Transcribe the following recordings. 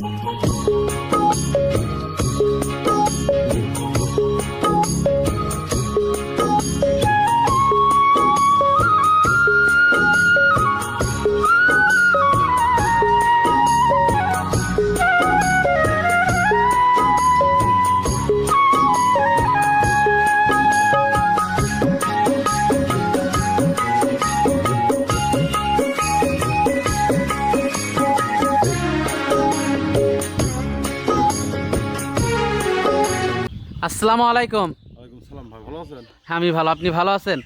Música আসসালামু আলাইকুম। ওয়ালাইকুম সালাম ভাই ভালো আছেন? হ্যাঁ, আমি ভালো আপনি ভালো আছেন?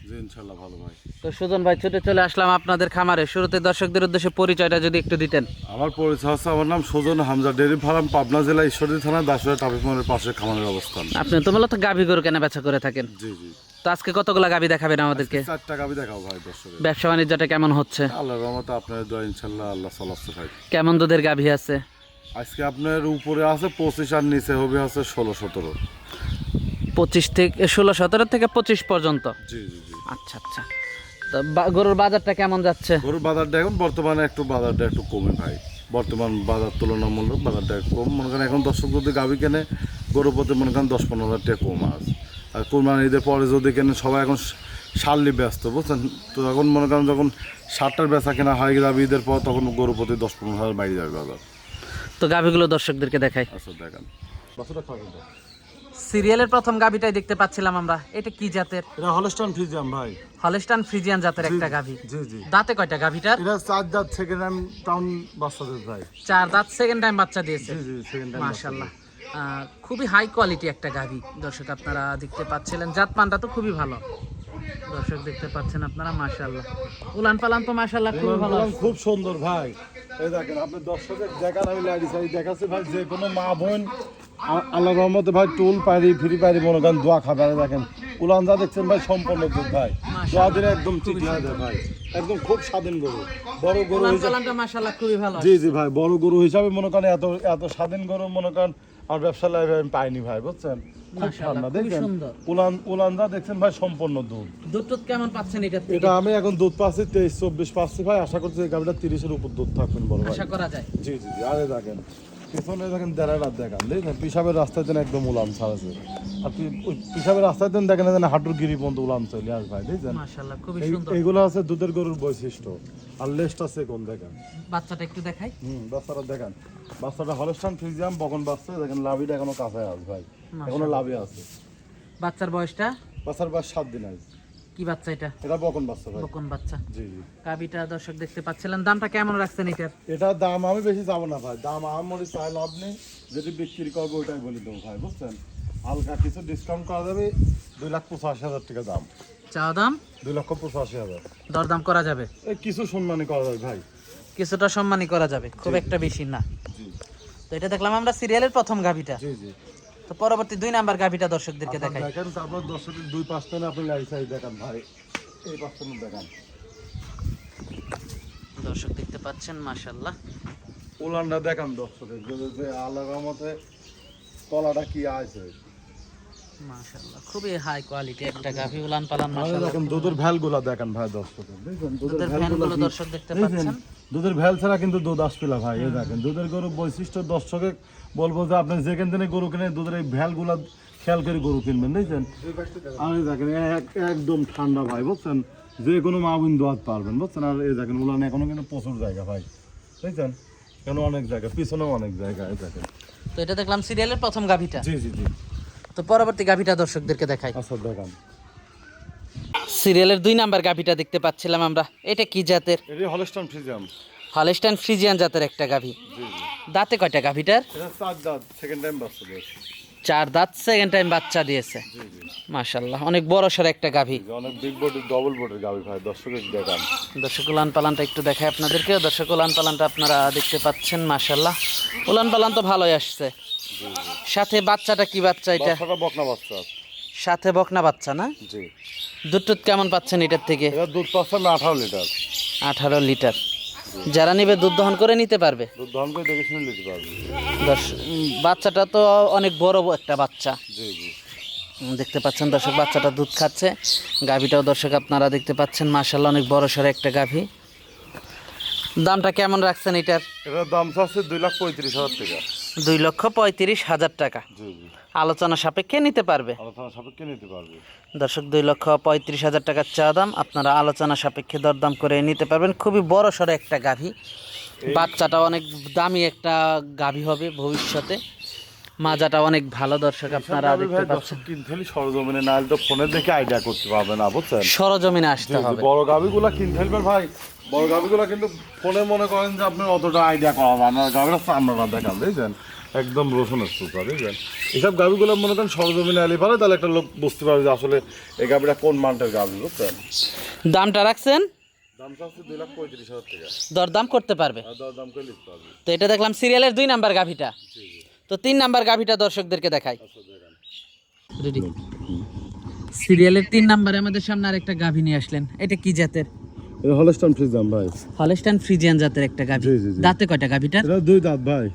ভালো ভাই। তো সুজন ভাই ছুটে চলে আসলাম আপনাদের খামারে। শুরুতে দর্শকদের উদ্দেশ্যে পরিচয়টা যদি একটু দিতেন। আমার পরিচয় হচ্ছে আমার নাম সুজন হামজা ডেয়ারি ফার্ম পাবনা জেলা ঈশ্বরদী থানা দাসুরা ট্রাফিক পাশে খামারের অবস্থান। আপনি তো মূলত গাভী গরু কেনা বেচা করে থাকেন। জি জি। তো আজকে কতগুলা গাভী দেখাবেন আমাদেরকে? চার টাকা আমি দেখাও ভাই দর্শকের। ব্যবসা বাণিজ্যটা কেমন হচ্ছে? আল্লাহ রহমতে আপনার দোয়া ইনশাল্লাহ আল্লাহ চলাচ্ছে ভাই। কেমন দুধের গাভী আছে? আজকে আপনার উপরে আছে পঁচিশ আর নিচে হবে আছে ষোলো সতেরো। পঁচিশ থেকে ষোলো সতেরো থেকে পঁচিশ পর্যন্ত? জি জি জি। আচ্ছা আচ্ছা। তো বা- গরুর বাজারটা কেমন যাচ্ছে? গরুর বাজারটা এখন বর্তমানে একটু বাজারটা একটু কমে ভাই। বর্তমান বাজার তুলনামূলক বাজারটা একটু কম। মনে করেন এখন দর্শক যদি গাভি কেনে গরু প্রতি মনে করেন দশ পনেরো হাজার টাকা কম আছে। আর কোরবানি ঈদের পরে যদি কেনে সবাই এখন সারলি ব্যস্ত বুঝছেন? তো এখন মনে করেন যখন সারটার বেচা কেনা হয়ে যাবে ঈদের পর তখন গরু প্রতি দশ পনেরো হাজার বাইরে যাবে বাজার। তো গাভীগুলো দর্শকদেরকে দেখাই। আচ্ছা দেখেন। তো সিরিয়ালের প্রথম গাভীটাই দেখতে পাচ্ছিলাম আমরা। এটা কি জাতের? এটা হলস্টান ফ্রিজিয়াম ভাই। হলস্টান ফ্রিজিয়ান জাতের একটা গাভী। জি জি। দাঁতে কয়টা গাভীটার? এটা চার দাঁত সেকেন্ড টাইম টাউন বাচ্চাদের ভাই। চার দাঁত সেকেন্ড টাইম বাচ্চা দিয়েছে। জি জি সেকেন্ড টাইম মাশাল্লাহ আহ, খুবই হাই কোয়ালিটি একটা গাভী। দর্শক আপনারা দেখতে পাচ্ছিলেন জাত পানটা তো খুবই ভালো। দর্শক দেখতে পাচ্ছেন আপনারা মাশাল্লাহ উলান পালান তো মাশাল্লাহ খুব ভালো খুব সুন্দর ভাই। এই দেখেন আপনি দর্শকের দেখান আমি লাইডি সাইড দেখাচ্ছি ভাই যে কোনো মা বোন আল্লাহ রহমতে ভাই টুল পারি ফ্রি পারি মনে করেন দোয়া খাবে আর দেখেন উলানদা দেখছেন ভাই সম্পূর্ণ দুধ ভাই। দোয়া দিলে একদম ঠিক হয়ে যায় ভাই। একদম খুব স্বাধীন গরু। বড় গরু উলান জি জি ভাই বড় গরু হিসাবে মনে করেন এত এত স্বাধীন গরু মনে করেন আর ব্যবসা লাইফে আমি পাইনি ভাই বুঝছেন? খুব ঠান্ডা খুবই দেখেন? উলান উলানদা দেখছেন ভাই সম্পূর্ণ দুধ। দুধ টুধ কেমন পাচ্ছেন এটা এটা আমি এখন দুধ পাচ্ছি তেইশ চব্বিশ পাচ্ছি ভাই। আশা করছি এই গাভিটা তিরিশের উপর দুধ থাকবেন বড় ভাই। আশা করা যায়। জি জি আরে দেখেন। পিছনে দেখেন দেড়া রাত দেখান। দেখেন পিসাবের রাস্তায় দেন একদম উলাম ছাড়াছে আর ওই পিসাবের রাস্তায় দেন দেখেন যেন হাঁটুর গিরি পর্যন্ত উলাম চলে আস ভাই সুন্দর। এইগুলো আছে দুধের গরুর বৈশিষ্ট্য। আর লেস্ট আছে কোন দেখেন? বাচ্চাটা একটু দেখাই। হুম বাচ্চাটা দেখেন। বাচ্চাটা হলস্টান ফ্রিজিয়াম বকন বাচ্চা দেখেন লাভিটা এখনও কাছে আছে ভাই। এখনও লাভে আছে। বাচ্চার বয়সটা? বাচ্চার বয়স সাত দিন আছে। কি বাচ্চা এটা? এটা বকন বাচ্চা ভাই। বকন বাচ্চা। জি জি। দর্শক দেখতে পাচ্ছিলেন। দামটা কেমন রাখছেন এটার? এটার দাম আমি বেশি যাব না ভাই। দাম আমার চাই লাভ নেই। যেটি বিক্রি করব ওইটাই বলে দেবো ভাই বুঝছেন? হালকা কিছু ডিসকাউন্ট করা যাবে। দুই লাখ পঁচাশি হাজার টাকা দাম। চাওয়া দাম? দুই লক্ষ পঁচাশি হাজার। দরদাম করা যাবে? এই কিছু সম্মানী করা যাবে ভাই। কিছুটা সম্মানই করা যাবে। খুব একটা বেশি না। জি। তো এটা দেখলাম আমরা সিরিয়ালের প্রথম গাভীটা। জি জি। তো পরবর্তী দুই নাম্বার গাভীটা দর্শকদেরকে দেখাই। দেখেন তারপর দর্শকের দুই পাঁচটা আপনি লাইট সাইড দেখান ভাই। এই পাঁচটা দেখান। দর্শক দেখতে পাচ্ছেন মাশাল্লাহ উলানটা দেখান দর্শকের যে রহমতে তলাটা কি আছে। মাশাল্লাহ খুবই হাই কোয়ালিটি একটা গাভী উলান পালান আরে দেখেন দুধের ভ্যালগুলা দেখান ভাই দুধের দর্শক দেখতে পাচ্ছেন। দুধের ভ্যাল ছাড়া কিন্তু দুধ আসবে না ভাই এই দেখেন। দুধের গরু বৈশিষ্ট্য দর্শকে বলব যে আপনি যেখান থেকে গরু কিনে দুধের এই ভ্যালগুলা খেয়াল করে গরু কিনবেন দেখছেন? আর দেখেন একদম ঠান্ডা ভাই বুঝছেন? যে কোনো মাবিন দোয়াত পারবেন বুঝছেন? আর এই দেখেন উলান এখনও কিন্তু প্রচুর জায়গা ভাই দেখছেন? এখনও অনেক জায়গা পিছনেও অনেক জায়গা এই দেখেন। তো এটা দেখলাম সিরিয়ালের প্রথম গাভীটা? জি জি জি। তো পরবর্তী গাভীটা দর্শকদেরকে দেখাই। আচ্ছা দেখান। সিরিয়ালের দুই নাম্বার গাভীটা দেখতে পাচ্ছিলাম আমরা। এটা কি জাতের? এটি হলস্টান ফ্রিজাম হলস্টাইন ফ্রিজিয়ান জাতের একটা গাভী। দাঁতে কয়টা গাভীটার? এটা চার দাঁত সেকেন্ড টাইম বাচ্চা বেশ চার দাঁত সেকেন্ড টাইম বাচ্চা দিয়েছে। মাশাল্লাহ অনেক বড় সড় একটা গাভী। অনেক বিগ বডির ডবল বডির গাবি ভাই দর্শকের দেখান। দর্শক উলান পালানটা একটু দেখায় আপনাদেরকে। দর্শক উলান পালানটা আপনারা দেখতে পাচ্ছেন মাশাল্লাহ উলান পালান তো ভালোই আসছে। সাথে বাচ্চাটা কি বাচ্চা এটা? বাচ্চাটা বকনা বাচ্চা। সাথে বকনা বাচ্চা না? জি। দুধ টুধ কেমন পাচ্ছেন এটার থেকে? এটা দুধ পাচ্ছে না আঠারো লিটার। আঠারো লিটার। যারা নিবে দুধ দহন করে নিতে পারবে? দুধ দহন করে দেখে শুনে নিতে পারবে। দর্শ- বাচ্চাটা তো অনেক বড় একটা বাচ্চা। জি জি। দেখতে পাচ্ছেন দর্শক বাচ্চাটা দুধ খাচ্ছে। গাভীটাও দর্শক আপনারা দেখতে পাচ্ছেন মাশাল্লাহ অনেক বড় সড়ো একটা গাভী। দামটা কেমন রাখছেন এটার? এটার দাম চাচ্ছে দুই লাখ পঁয়ত্রিশ হাজার টাকা। দুই লক্ষ পঁয়ত্রিশ হাজার টাকা। আলোচনা সাপেক্ষে নিতে পারবে? আলোচনা সাপেক্ষে নিতে পারবে। দর্শক দুই লক্ষ পঁয়ত্রিশ হাজার টাকার চা দাম আপনারা আলোচনা সাপেক্ষে দরদাম করে নিতে পারবেন। খুবই বড় সড়ো একটা গাভী। বাচ্চাটা অনেক দামি একটা গাভী হবে ভবিষ্যতে। মাজাটা অনেক ভালো দর্শক আপনারা দেখতে পাচ্ছেন দর্শক কিনতে হলে সরজমিনে না তো ফোনে দেখে আইডিয়া করতে পারবে না বুঝছেন? সরজমিনে আসতে হবে। বড় গাভিগুলা কিনতে হলে ভাই বড় গাভিগুলা কিন্তু ফোনে মনে করেন যে আপনার অতটা আইডিয়া করা যায় না গাভিটা চামড়াটা দেখান বুঝছেন? একদম রসুনের সুতা বুঝছেন? এইসব গাভিগুলো মনে করেন সরজমিনে আলি পারে তাহলে একটা লোক বুঝতে পারবে যে আসলে এই গাভিটা কোন মানটার গাভি বুঝছেন? দামটা রাখছেন? দরদাম করতে পারবে। তো এটা দেখলাম সিরিয়ালের দুই নাম্বার গাভীটা। তো তিন নাম্বার গাভীটা দর্শকদেরকে দেখাই। রেডি সিরিয়ালের তিন নাম্বারে আমাদের সামনে আরেকটা গাভী নিয়ে আসলেন। এটা কি জাতের? এটা হলস্টান ফ্রিজিয়ান ভাই। হলস্টান ফ্রিজিয়ান জাতের একটা গাভি। দাঁতে কয়টা গাভিটা এটা দুই দাঁত ভাই।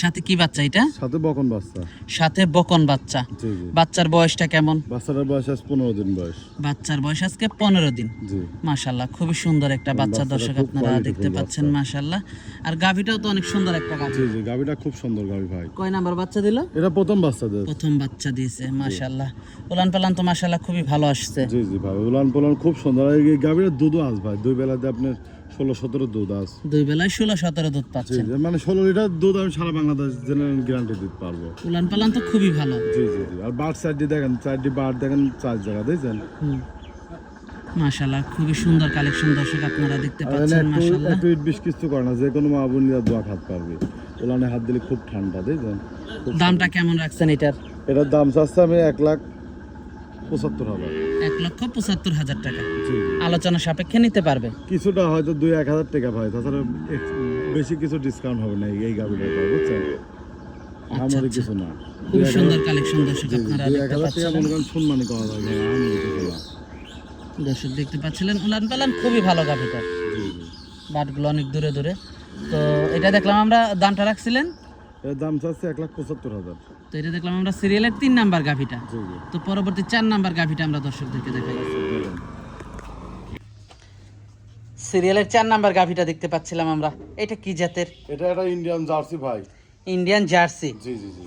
সাথে কি বাচ্চা এটা? সাথে বকন বাচ্চা। সাথে বকন বাচ্চা। বাচ্চার বয়সটা কেমন? বাচ্চাটার বয়স আজ পনেরো দিন বয়স। বাচ্চার বয়স আজকে পনেরো দিন। জি। মাশাল্লাহ খুবই সুন্দর একটা বাচ্চা দর্শক আপনারা দেখতে পাচ্ছেন মাশাল্লাহ আর গাভীটাও তো অনেক সুন্দর একটা গাভী। জি জি গাভিটা খুব সুন্দর গাভি ভাই। কয় নাম্বার বাচ্চা দিল? এটা প্রথম বাচ্চাদের প্রথম বাচ্চা দিয়েছে মাশাল্লাহ উলান পালান তো মাশাল্লাহ খুবই ভালো আসছে। জি জি ভাই উলান পোলান খুব সুন্দর। এই গাভীর দুধও আস ভাই দুই বেলাতে আপনার ষোলো সতেরো দুধ আস দুই বেলায় ষোলো সতেরো দুধ পাচ্ছেন। মানে ষোলো লিটার দুধ আমি সারা বাংলাদেশ জেনারেল গ্যারান্টি দিতে পারব। উলান পালান তো খুবই ভালো। জি জি জি। আর বার সাইডটি দেখেন চারটি বার দেখেন চার জায়গা দেখছেন? মাশাল্লাহ খুবই সুন্দর কালেকশন দর্শক আপনারা দেখতে পাচ্ছেন একটু একটু ইট কিছু করে না যে কোনো মা বোন নিয়ে দোয়া খাত পারবে। উলানে হাত দিলে খুব ঠান্ডা দেখছেন? দামটা কেমন রাখছেন এটার? এটার দাম চাচ্ছে আমি এক লাখ পঁচাত্তর হাজার। এক লক্ষ পঁচাত্তর হাজার টাকা। আলোচনা সাপেক্ষে নিতে পারবে। কিছুটা হয়তো দুই এক হাজার টাকা ভাই তাছাড়া বেশি কিছু ডিসকাউন্ট হবে না এই- গাভিটার বুঝছেন? আমারই কিছু না। খুবই সুন্দর কালেকশন দর্শক আপনারা দেখতে পাচ্ছেন। মনে করেন সম্মানই করা দর্শক দেখতে পাচ্ছিলেন উলান পালান খুবই ভালো গাভিটা বাটগুলো অনেক দূরে দূরে। তো এটা দেখলাম আমরা দামটা রাখছিলেন এর দাম চাচ্ছে এক লাখ পঁচাত্তর হাজার। তো এটা দেখলাম আমরা সিরিয়ালের তিন নাম্বার গাভিটা। তো পরবর্তী চার নাম্বার গাভিটা আমরা দর্শকদেরকে দেখাই। সিরিয়ালের চার নাম্বার গাভিটা দেখতে পাচ্ছিলাম আমরা। এটা কি জাতের? এটা একটা ইন্ডিয়ান জার্সি ভাই। ইন্ডিয়ান জার্সি জি জি জি।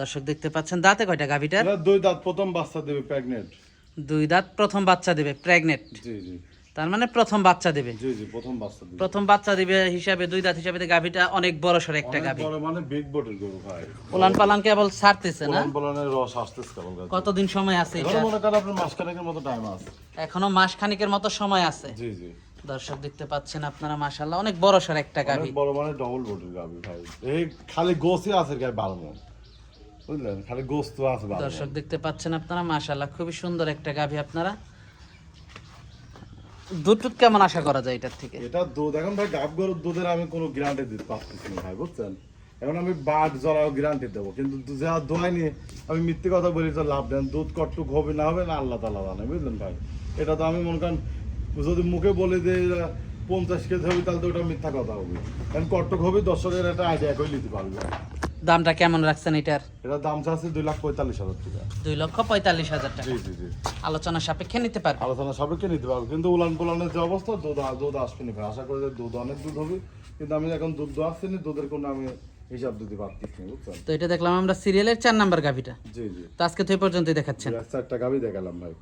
দর্শক দেখতে পাচ্ছেন দাঁতে কয়টা গাভিটার? দুই দাঁত প্রথম বাচ্চা দেবে প্রেগনেন্ট দুই দাঁত প্রথম বাচ্চা দেবে প্রেগনেন্ট জি জি। তার মানে প্রথম বাচ্চা দেবে। জি জি প্রথম বাচ্চা দেবে। প্রথম বাচ্চা দিবে হিসাবে দুই দাঁত হিসাবে গাভিটা অনেক বড় সর একটা গাভি। বড় মানে বিগ বটের গরু ভাই। উলান পালান কেবল ছাড়তেছে না? বলন বলনের রস আসতেছে কেবল গাছ কতদিন সময় আছে এটা? মনে করেন আপনার মাসখানেকের মতো টাইম আছে। এখনও মাস খানিকের মতো সময় আছে। জি জি। দর্শক দেখতে পাচ্ছেন আপনারা মাশাল্লাহ অনেক বড় সড় একটা গাভি। বড় মানে ডবল বডির গাভি ভাই। এই খালি গোসই আছে গায়ে বারো মন বুঝলেন? খালি গোস তো আছে দর্শক দেখতে পাচ্ছেন আপনারা মাশাল্লাহ খুবই সুন্দর একটা গাভি আপনারা। দুধ টুধ কেমন আশা করা যায় এটার থেকে? এটা দুধ, এখন ভাই গাব গরুর দুধের আমি কোনো গ্যারান্টি দিতে পারতেছি না ভাই, বুঝছেন? এখন আমি বাট জড়াও গ্যারান্টি দেবো, কিন্তু যা দোয়াইনি আমি মিথ্যে কথা বলি তো লাভ দেন দুধ কটটুক হবে, না হবে, না আল্লাহ তালা জানে, বুঝলেন ভাই? এটা তো আমি মনে করেন, যদি মুখে বলে যে পঞ্চাশ কেজি হবে, তাহলে তো ওটা মিথ্যা কথা হবে। কারণ কটটুক হবে, দর্শকের একটা আইডিয়া করে নিতে পারবে? দামটা কেমন রাখছেন এটার? এটার দাম চাচ্ছে দুই লাখ পঁয়তাল্লিশ হাজার টাকা। দুই লক্ষ পঁয়তাল্লিশ হাজার টাকা। জি জি জি। আলোচনা সাপেক্ষে নিতে পারবে। আলোচনা সাপেক্ষে নিতে পারব। কিন্তু উলান পোলানের যে অবস্থা দুধ দুধ আসবে না আশা করি যে দুধ অনেক দুধ হবে। কিন্তু আমি এখন দুধ আসছে না দুধের কোনো আমি হিসাব দিতে পারতেছি না বুঝছেন? তো এটা দেখলাম আমরা সিরিয়ালের চার নাম্বার গাভিটা। জি জি। তো আজকে তো এই পর্যন্তই দেখাচ্ছেন। চারটা গাবি দেখালাম ভাই।